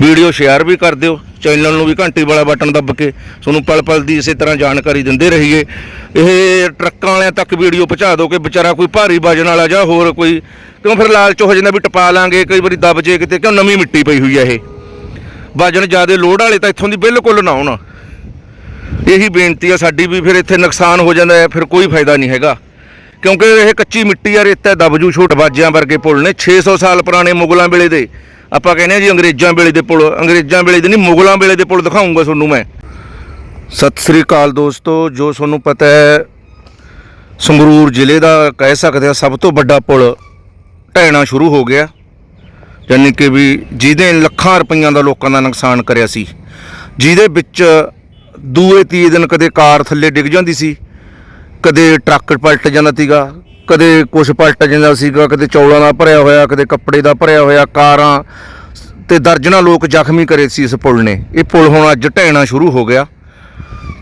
Video share ਵੀ ਕਰ ਦਿਓ, channel ਨੂੰ ਵੀ ਘੰਟੀ ਵਾਲਾ ਬਟਨ ਦੱਬ ਕੇ, ਤੁਹਾਨੂੰ ਪਲ ਪਲ ਦੀ ਇਸੇ ਤਰ੍ਹਾਂ ਜਾਣਕਾਰੀ ਦਿੰਦੇ ਰਹੀਏ। ਇਹ ਟਰੱਕਾਂ ਵਾਲਿਆਂ ਤੱਕ ਵੀਡੀਓ ਪਹੁੰਚਾ ਦਿਓ ਕਿ ਵਿਚਾਰਾ ਕੋਈ ਭਾਰੀ ਵਜਨ ਵਾਲਾ ਜਾਂ ਹੋਰ ਕੋਈ, ਕਿਉਂ ਫਿਰ ਲਾਲਚ ਹੋ ਜਾਂਦਾ ਵੀ ਟਪਾ ਲਾਂਗੇ, ਕਈ ਵਾਰੀ ਦੱਬ ਜੇ ਕਿਤੇ, ਕਿਉਂ ਨਵੀਂ ਮਿੱਟੀ ਪਈ ਹੋਈ ਹੈ ਇਹ। ਵਜਨ ਜ਼ਿਆਦਾ ਲੋਡ ਵਾਲੇ ਤਾਂ ਇੱਥੋਂ ਦੀ ਬਿਲਕੁਲ ਨਾ ਆਉਣ। ਇਹੀ ਬੇਨਤੀ ਆ ਸਾਡੀ ਵੀ ਫਿਰ ਇੱਥੇ ਨੁਕਸਾਨ ਹੋ ਜਾਂਦਾ ਹੈ, ਫਿਰ ਕੋਈ ਫਾਇਦਾ ਨਹੀਂ ਹੈਗਾ। ਕਿਉਂਕਿ ਇਹ ਕੱਚੀ ਮਿੱਟੀ ਆ, ਰੇਤਾ ਦਬਜੂ ਛੋਟ ਬਾਜਿਆਂ ਵਰਗੇ ਪੁਲ ਨੇ 600 ਸਾਲ ਪੁਰਾਣੇ ਮੁਗਲਾਂ ਵੇਲੇ ਦੇ। ਆਪਾਂ ਕਹਿੰਦੇ ਆ ਜੀ ਅੰਗਰੇਜ਼ਾਂ ਵੇਲੇ ਦੇ ਪੁਲ, ਅੰਗਰੇਜ਼ਾਂ ਵੇਲੇ ਦੇ ਨਹੀਂ, ਮੁਗਲਾਂ ਵੇਲੇ ਦੇ ਪੁਲ ਦਿਖਾਉਂਗਾ ਤੁਹਾਨੂੰ ਮੈਂ। ਸਤਿ ਸ੍ਰੀ ਅਕਾਲ ਦੋਸਤੋ, ਜੋ ਤੁਹਾਨੂੰ ਪਤਾ ਹੈ, ਸੰਗਰੂਰ ਜ਼ਿਲ੍ਹੇ ਦਾ ਕਹਿ ਸਕਦੇ ਆ ਸਭ ਤੋਂ ਵੱਡਾ ਪੁਲ ਢਹਿਣਾ ਸ਼ੁਰੂ ਹੋ ਗਿਆ। ਯਾਨੀ ਕਿ ਵੀ ਜਿਹਦੇ ਲੱਖਾਂ ਰੁਪਈਆਂ ਦਾ ਲੋਕਾਂ ਦਾ ਨੁਕਸਾਨ ਕਰਿਆ ਸੀ। ਜਿਹਦੇ ਵਿੱਚ ਦੂਏ ਤੀਏ ਦਿਨ ਕਦੇ ਕਾਰ ਥੱਲੇ ਡਿੱਗ ਜਾਂਦੀ ਸੀ, ਕਦੇ ਟਰੱਕ ਪਲਟ ਜਾਂਦਾ ਸੀਗਾ ਕਦੇ ਕੁਛ ਪਲਟ ਜਾਂਦਾ ਸੀਗਾ, ਕਦੇ ਚੌਲਾਂ ਦਾ ਭਰਿਆ ਹੋਇਆ, ਕਦੇ ਕੱਪੜੇ ਦਾ ਭਰਿਆ ਹੋਇਆ, ਕਾਰਾਂ ਤੇ ਦਰਜਨਾਂ ਲੋਕ ਜ਼ਖਮੀ ਕਰੇ ਸੀ ਇਸ ਪੁਲ ਨੇ। ਇਹ ਪੁਲ ਹੁਣ ਅੱਜ ਢਹਿਣਾ ਸ਼ੁਰੂ ਹੋ ਗਿਆ।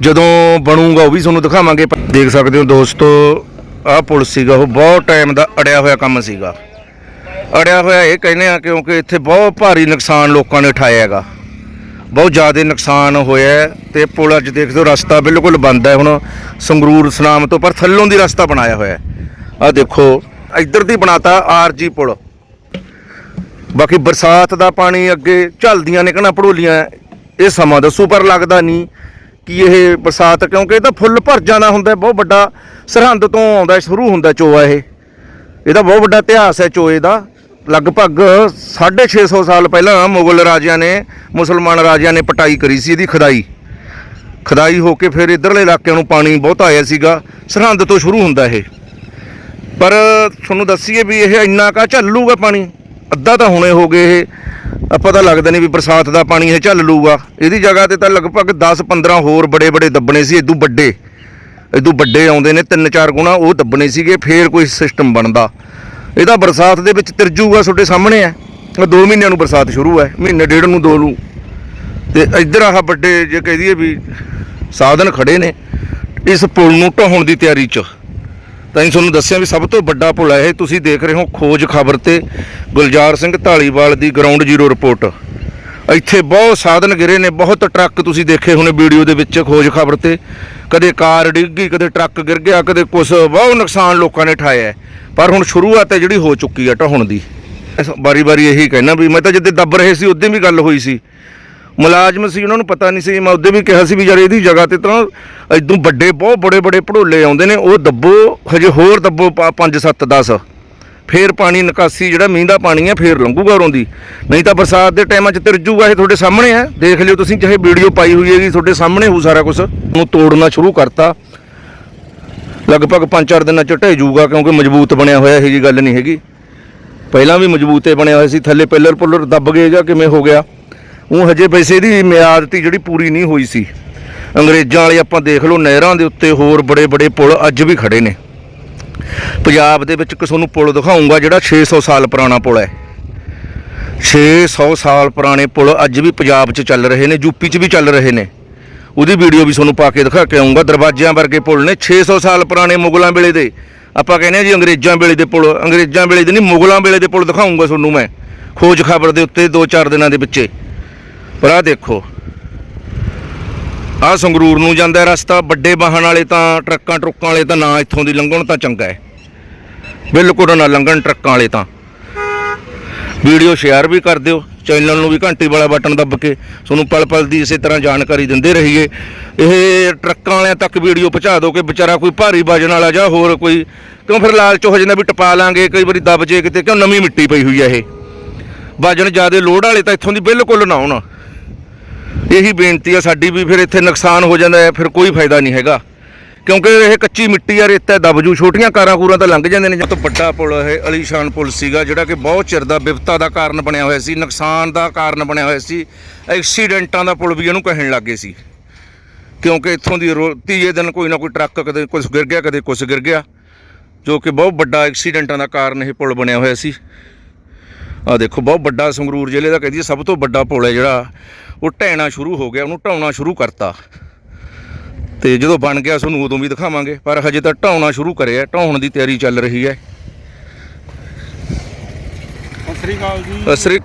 ਜਦੋਂ ਬਣੂਗਾ ਉਹ ਵੀ ਤੁਹਾਨੂੰ ਦਿਖਾਵਾਂਗੇ ਦੇਖ ਸਕਦੇ ਹੋ ਦੋਸਤੋ, ਆਹ ਪੁਲ ਸੀਗਾ, ਉਹ ਬਹੁਤ ਟਾਈਮ ਦਾ ਅੜਿਆ ਹੋਇਆ ਕੰਮ ਸੀਗਾ। ਅੜਿਆ ਹੋਇਆ ਇਹ ਕਹਿੰਦੇ ਆ ਕਿਉਂਕਿ ਇੱਥੇ ਬਹੁਤ ਭਾਰੀ ਨੁਕਸਾਨ ਲੋਕਾਂ ਨੇ ਉਠਾਇਆ ਹੈਗਾ। ਬਹੁਤ ਜ਼ਿਆਦਾ ਨੁਕਸਾਨ ਹੋਇਆ ਹੈ ਤੇ ਪੁਲ ਅੱਜ ਦੇਖਦੇ ਹੋ ਰਸਤਾ ਬਿਲਕੁਲ ਬੰਦ ਹੈ ਹੁਣ, ਸੰਗਰੂਰ ਸਨਾਮ ਤੋਂ, ਪਰ ਥੱਲੋਂ ਦੀ ਰਸਤਾ ਬਣਾਇਆ ਹੋਇਆ ਹੈ। ਆਹ ਦੇਖੋ, ਇੱਧਰ ਦੀ ਬਣਾਤਾ ਆਰਜੀ ਪੁਲ। ਬਾਕੀ ਬਰਸਾਤ ਦਾ ਪਾਣੀ ਅੱਗੇ ਝਲਦੀਆਂ ਨਿਕਲਣਾ ਪੜੋਲੀਆਂ ਇਹ ਸਮਾਂ ਦੱਸੂ, ਪਰ ਲੱਗਦਾ ਨਹੀਂ ਕਿ ਇਹ ਬਰਸਾਤ, ਕਿਉਂਕਿ ਇਹ ਤਾਂ ਫੁੱਲ ਭਰ ਜਾਂਦਾ ਹੁੰਦਾ ਬਹੁਤ ਵੱਡਾ ਸਰਹੰਦ ਤੋਂ ਆਉਂਦਾ ਸ਼ੁਰੂ ਹੁੰਦਾ ਚੋਆ ਇਹ। ਇਹਦਾ ਬਹੁਤ ਵੱਡਾ ਇਤਿਹਾਸ ਹੈ ਚੋਏ ਦਾ। ਲਗਭਗ 650 ਸਾਲ ਪਹਿਲਾਂ ਮੁਗਲ ਰਾਜਿਆਂ ਨੇ, ਮੁਸਲਮਾਨ ਰਾਜਿਆਂ ਨੇ ਪਟਾਈ ਕਰੀ ਸੀ ਇਹਦੀ ਖਦਾਈ। ਖਦਾਈ ਹੋ ਕੇ ਫਿਰ ਇਧਰਲੇ ਇਲਾਕਿਆਂ ਨੂੰ ਪਾਣੀ ਬਹੁਤ ਆਇਆ ਸੀਗਾ, ਸਰਹੰਦ ਤੋਂ ਸ਼ੁਰੂ ਹੁੰਦਾ ਇਹ। ਪਰ ਤੁਹਾਨੂੰ ਦੱਸੀਏ ਵੀ ਇਹ ਇੰਨਾ ਕਾ ਝੱਲੂਗਾ ਪਾਣੀ? ਅੱਧਾ ਤਾਂ ਹੁਣੇ ਹੋ ਗਏ ਇਹ। ਆਪਾਂ ਤਾਂ ਲੱਗਦਾ ਨਹੀਂ ਵੀ ਬਰਸਾਤ ਦਾ ਪਾਣੀ ਇਹ ਝੱਲ ਲੂਗਾ ਇਹਦੀ ਜਗ੍ਹਾ ਤੇ ਤਾਂ ਲਗਭਗ 10 15 ਹੋਰ ਬੜੇ ਬੜੇ ਦੱਬਣੇ ਸੀ ਇਦੋਂ ਵੱਡੇ। ਇਦੋਂ ਵੱਡੇ ਆਉਂਦੇ ਨੇ, ਤਿੰਨ ਚਾਰ ਗੁਣਾ ਉਹ ਦੱਬਣੇ ਸੀਗੇ, ਫੇਰ ਕੋਈ ਸਿਸਟਮ ਬਣਦਾ। ਇਹਦਾ ਬਰਸਾਤ ਦੇ ਵਿੱਚ ਤਿਰਜੂਗਾ ਤੁਹਾਡੇ ਸਾਹਮਣੇ ਹੈ। ਉਹ 2 ਮਹੀਨਿਆਂ ਨੂੰ ਬਰਸਾਤ ਸ਼ੁਰੂ ਹੈ, ਮਹੀਨੇ ਡੇਢ ਨੂੰ ਦੋ ਨੂੰ ਤੇ ਇੱਧਰ ਆਹ ਵੱਡੇ ਜੇ ਕਹਿ ਦਈਏ ਵੀ ਸਾਧਨ ਖੜੇ ਨੇ, ਇਸ ਪੁਲ ਨੂੰ ਢਾਉਣ ਦੀ ਤਿਆਰੀ 'ਚ। ਤਾਂ ਹੀ ਤੁਹਾਨੂੰ ਦੱਸਿਆ ਵੀ ਸਭ ਤੋਂ ਵੱਡਾ ਪੁਲ ਹੈ ਇਹ। ਤੁਸੀਂ ਦੇਖ ਰਹੇ ਹੋ ਖੋਜ ਖਬਰ ਤੇ ਗੁਲਜ਼ਾਰ ਸਿੰਘ ਢਾਲੀਵਾਲ ਦੀ ਗਰਾਊਂਡ ਜ਼ੀਰੋ ਰਿਪੋਰਟ ਇੱਥੇ ਬਹੁਤ ਸਾਧਨ ਗਿਰੇ ਨੇ, ਬਹੁਤ ਟਰੱਕ ਤੁਸੀਂ ਦੇਖੇ ਹੋਣੇ ਵੀਡੀਓ ਦੇ ਵਿੱਚ ਖੋਜ ਖਬਰ ਤੇ। ਕਦੇ ਕਾਰ ਡਿੱਗ ਗਈ, ਕਦੇ ਟਰੱਕ ਗਿਰ ਗਿਆ, ਕਦੇ ਕੁਛ ਬਹੁਤ ਨੁਕਸਾਨ ਲੋਕਾਂ ਨੇ ਠਾਇਆ ਪਰ ਹੁਣ ਸ਼ੁਰੂਆਤ ਹੈ ਜਿਹੜੀ ਹੋ ਚੁੱਕੀ ਹੈ ਢਾਹੁਣ ਦੀ। ਬਾਰੀ ਬਾਰੀ ਇਹੀ ਕਹਿਣਾ ਵੀ ਮੈਂ ਤਾਂ ਜਿੱਦੇ ਦੱਬ ਰਹੇ ਸੀ, ਉਦੋਂ ਵੀ ਗੱਲ ਹੋਈ ਸੀ। ਮੁਲਾਜ਼ਮ ਸੀ, ਉਹਨਾਂ ਨੂੰ ਪਤਾ ਨਹੀਂ ਸੀ। ਮੈਂ ਉਦੋਂ ਵੀ ਕਿਹਾ ਸੀ ਵੀ ਯਾਰ ਇਹਦੀ ਜਗ੍ਹਾ ਤੇ ਤਾਂ ਇਦੋਂ ਵੱਡੇ, ਬਹੁਤ ਬੜੇ ਬੜੇ ਭੜੋਲੇ ਆਉਂਦੇ ਨੇ। ਉਹ ਦੱਬੋ, ਹਜੇ ਹੋਰ ਦੱਬੋ 5 7 10 ਫੇਰ ਪਾਣੀ ਨਿਕਾਸੀ, ਜਿਹੜਾ ਮੀਂਹ ਦਾ ਪਾਣੀ ਹੈ, ਫੇਰ ਲੰਘੂਗਾ ਉਰੋਂ ਦੀ। ਨਹੀਂ ਤਾਂ ਬਰਸਾਤ ਦੇ ਟਾਈਮਾਂ 'ਚ ਤਿਰਜੂਗਾ ਇਹ ਤੁਹਾਡੇ ਸਾਹਮਣੇ ਹੈ। ਦੇਖ ਲਿਓ ਤੁਸੀਂ, ਚਾਹੇ ਵੀਡੀਓ ਪਾਈ ਹੋਈ ਹੈਗੀ, ਤੁਹਾਡੇ ਸਾਹਮਣੇ ਹੋ ਸਾਰਾ ਕੁਝ ਨੂੰ ਤੋੜਨਾ ਸ਼ੁਰੂ ਕਰਤਾ। ਲਗਭਗ 5-4 ਦਿਨਾਂ 'ਚ ਢਹਿ ਜਾਊਗਾ ਕਿਉਂਕਿ ਮਜ਼ਬੂਤ ਬਣਿਆ ਹੋਇਆ, ਇਹ ਜੀ ਗੱਲ ਨਹੀਂ ਹੈਗੀ। ਪਹਿਲਾਂ ਵੀ ਮਜ਼ਬੂਤੇ ਬਣਿਆ ਹੋਇਆ ਸੀ, ਥੱਲੇ ਪਿਲਰ ਪੁਲਰ ਦੱਬ ਗਏ ਜਾਂ ਕਿਵੇਂ ਹੋ ਗਿਆ। ਉਹ ਹਜੇ ਵੈਸੇ ਦੀ ਮਿਆਦ ਤੀ ਜਿਹੜੀ ਪੂਰੀ ਨਹੀਂ ਹੋਈ ਸੀ। ਅੰਗਰੇਜ਼ਾਂ ਵਾਲੇ ਆਪਾਂ ਦੇਖ ਲਓ, ਨਹਿਰਾਂ ਦੇ ਉੱਤੇ ਹੋਰ ਬੜੇ ਬੜੇ ਪੁਲ ਅੱਜ ਵੀ ਖੜੇ ਨੇ। ਪੰਜਾਬ ਦੇ ਵਿੱਚ ਕਿ ਤੁਹਾਨੂੰ ਪੁਲ ਦਿਖਾਉਂਗਾ ਜਿਹੜਾ 600 ਸਾਲ ਪੁਰਾਣਾ ਪੁਲ ਹੈ। 600 ਸਾਲ ਪੁਰਾਣੇ ਪੁਲ ਅੱਜ ਵੀ ਪੰਜਾਬ 'ਚ ਚੱਲ ਰਹੇ ਨੇ ਯੂਪੀ 'ਚ ਵੀ ਚੱਲ ਰਹੇ ਨੇ। ਉਹਦੀ ਵੀਡੀਓ ਵੀ ਤੁਹਾਨੂੰ ਪਾ ਕੇ ਦਿਖਾ ਕੇ ਆਉਂਗਾ ਦਰਵਾਜ਼ਿਆਂ ਵਰਗੇ ਪੁਲ ਨੇ 600 ਸਾਲ ਪੁਰਾਣੇ ਮੁਗਲਾਂ ਵੇਲੇ ਦੇ। ਆਪਾਂ ਕਹਿੰਦੇ ਆ ਜੀ ਅੰਗਰੇਜ਼ਾਂ ਵੇਲੇ ਦੇ ਪੁਲ, ਅੰਗਰੇਜ਼ਾਂ ਵੇਲੇ ਦੇ ਨਹੀਂ, ਮੁਗਲਾਂ ਵੇਲੇ ਦੇ ਪੁਲ ਦਿਖਾਉਂਗਾ ਤੁਹਾਨੂੰ ਮੈਂ। ਖੋਜ ਖਬਰ ਦੇ ਉੱਤੇ 2-4 ਦਿਨਾਂ ਦੇ ਵਿੱਚੇ ਪਰ ਆਹ ਦੇਖੋ, ਆਹ ਸੰਗਰੂਰ ਨੂੰ ਜਾਂਦਾ ਰਸਤਾ, ਵੱਡੇ ਵਾਹਨ ਵਾਲੇ ਤਾਂ ਟਰੱਕਾਂ ਟਰੁੱਕਾਂ ਵਾਲੇ ਤਾਂ ਨਾ ਇੱਥੋਂ ਦੀ ਲੰਘਣ ਤਾਂ ਚੰਗਾ ਹੈ। ਬਿਲਕੁਲ ਨਾ ਲੰਘਣ ਟਰੱਕਾਂ ਵਾਲੇ ਤਾਂ। ਵੀਡੀਓ ਸ਼ੇਅਰ ਵੀ ਕਰ ਦਿਓ, ਚੈਨਲ ਨੂੰ ਵੀ ਘੰਟੀ ਵਾਲਾ ਬਟਨ ਦੱਬ ਕੇ ਤੁਹਾਨੂੰ ਪਲ ਪਲ ਦੀ ਇਸੇ ਤਰ੍ਹਾਂ ਜਾਣਕਾਰੀ ਦਿੰਦੇ ਰਹੀਏ। ਇਹ ਟਰੱਕਾਂ ਵਾਲਿਆਂ ਤੱਕ ਵੀਡੀਓ ਪਹੁੰਚਾ ਦਿਓ ਕਿ ਵਿਚਾਰਾ ਕੋਈ ਭਾਰੀ ਵਜਨ ਵਾਲਾ ਜਾਂ ਹੋਰ ਕੋਈ, ਕਿਉਂ ਫਿਰ ਲਾਲਚ ਹੋ ਜਾਂਦਾ ਵੀ ਟਪਾ ਲਾਂਗੇ, ਕਈ ਵਾਰੀ ਦੱਬ ਜੇ ਕਿਤੇ, ਕਿਉਂ ਨਵੀਂ ਮਿੱਟੀ ਪਈ ਹੋਈ ਹੈ ਇਹ। ਵਜਨ ਜ਼ਿਆਦਾ ਲੋਡ ਵਾਲੇ ਤਾਂ ਇੱਥੋਂ ਦੀ ਬਿਲਕੁਲ ਨਾ ਆਉਣ ਇਹੀ ਬੇਨਤੀ ਆ ਸਾਡੀ ਵੀ ਫਿਰ ਇੱਥੇ ਨੁਕਸਾਨ ਹੋ ਜਾਂਦਾ ਹੈ, ਫਿਰ ਕੋਈ ਫਾਇਦਾ ਨਹੀਂ ਹੈਗਾ। ਕਿਉਂਕਿ ਇਹ ਕੱਚੀ ਮਿੱਟੀ ਆ, ਰੇਤਾ ਦਬਜੂ, ਛੋਟੀਆਂ ਕਾਰਾਂ ਕੂਰਾਂ ਤਾਂ ਲੰਘ ਜਾਂਦੇ ਨੇ। ਜਦ ਤੋਂ ਵੱਡਾ ਪੁਲ ਇਹ ਅਲੀਸ਼ਾਨ ਪੁਲ ਸੀਗਾ, ਜਿਹੜਾ ਕਿ ਬਹੁਤ ਚਿਰ ਦਾ ਵਿਪਤਾ ਦਾ ਕਾਰਨ ਬਣਿਆ ਹੋਇਆ ਸੀ, ਨੁਕਸਾਨ ਦਾ ਕਾਰਨ ਬਣਿਆ ਹੋਇਆ ਸੀ। ਐਕਸੀਡੈਂਟਾਂ ਦਾ ਪੁਲ ਵੀ ਇਹਨੂੰ ਕਹਿਣ ਲੱਗੇ ਸੀ। ਕਿਉਂਕਿ ਇੱਥੋਂ ਦੀ ਰੋ- ਤੀਏ ਦਿਨ ਕੋਈ ਨਾ ਕੋਈ ਟਰੱਕ ਕਦੇ ਕੁਝ ਗਿਰ ਗਿਆ, ਕਦੇ ਕੁਝ ਗਿਰ ਗਿਆ, ਜੋ ਕਿ ਬਹੁਤ ਵੱਡਾ ਐਕਸੀਡੈਂਟਾਂ ਦਾ ਕਾਰਨ ਇਹ ਪੁਲ ਬਣਿਆ ਹੋਇਆ ਸੀ। ਆ ਦੇਖੋ ਬਹੁਤ ਵੱਡਾ ਸੰਗਰੂਰ ਜ਼ਿਲ੍ਹੇ ਦਾ ਕਹਦੀ ਸਭ ਤੋਂ ਵੱਡਾ ਪੁਲ ਹੈ ਜਿਹੜਾ। ਉਹ ਢਹਿਣਾ ਸ਼ੁਰੂ ਹੋ ਗਿਆ ਉਹਨੂੰ ਢਾਉਣਾ ਸ਼ੁਰੂ ਕਰਤਾ। ਤੇ ਜਦੋਂ ਬਣ ਗਿਆ ਤੁਹਾਨੂੰ ਉਦੋਂ ਵੀ ਦਿਖਾਵਾਂਗੇ ਪਰ ਹਜੇ ਤਾਂ ਢਾਉਣਾ ਸ਼ੁਰੂ ਕਰਿਆ ਢਾਉਣ ਦੀ ਤਿਆਰੀ ਚੱਲ ਰਹੀ ਹੈ। ਸਤਿ ਸ੍ਰੀ ਅਕਾਲ ਜੀ। ਸਤਿ ਸ੍ਰੀ